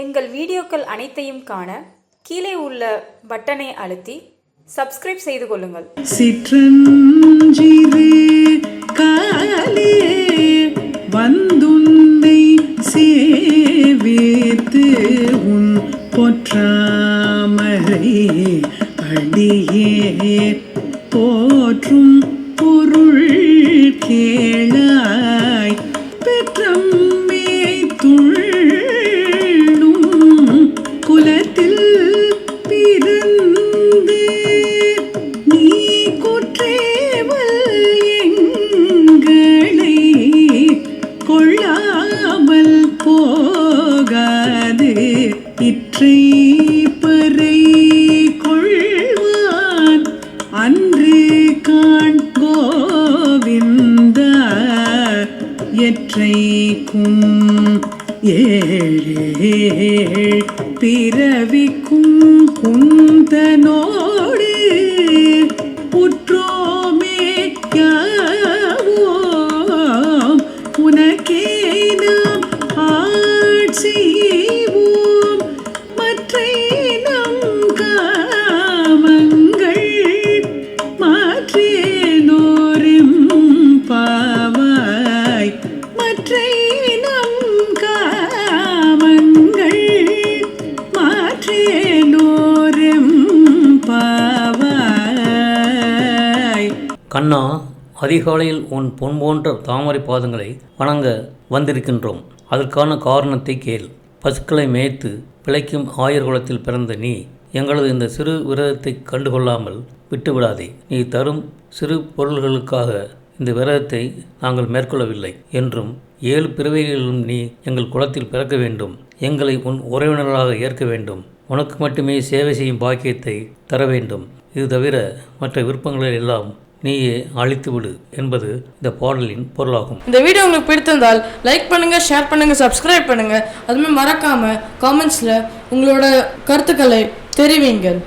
எங்கள் வீடியோக்கள் அனைத்தையும் காண கீழே உள்ள பட்டனை அழுத்தி சப்ஸ்கிரைப் செய்து கொள்ளுங்கள். சிற்றஞ்சிறு காலே வந்துன்னை சேவித்து உன் பொற்றாமரை அடியே போற்றும் பொருள் கேள எற்றைக்கும் ஏழே பிறவிக்கும் குந்தனோடு கண்ணா அதிகாலையில் உன் பொன் போன்ற தாமரை பாதங்களை வணங்க வந்திருக்கின்றோம். அதற்கான காரணத்தை கேள். பசுக்களை மேய்த்து பிழைக்கும் ஆயர் குலத்தில் பிறந்த நீ எங்களது இந்த சிறு விரதத்தை கண்டுகொள்ளாமல் விட்டுவிடாதே. நீ தரும் சிறு பொருள்களுக்காக இந்த விரதத்தை நாங்கள் மேற்கொள்ளவில்லை என்றும் ஏழு பிறவைகளிலும் நீ எங்கள் குலத்தில் பிறக்க வேண்டும். எங்களை உன் உறவினர்களாக ஏற்க வேண்டும். உனக்கு மட்டுமே சேவை செய்யும் பாக்கியத்தை தர வேண்டும். இது தவிர மற்ற விருப்பங்களை எல்லாம் நீயே அழித்து விடு என்பது இந்த பாடலின் பொருளாகும். இந்த வீடியோ உங்களுக்கு பிடித்திருந்தால் லைக் பண்ணுங்க ஷேர் பண்ணுங்க சப்ஸ்கிரைப் பண்ணுங்க. அதுமாதிரி மறக்காம காமெண்ட்ஸில் உங்களோட கருத்துக்களை தெரிவிங்கள்.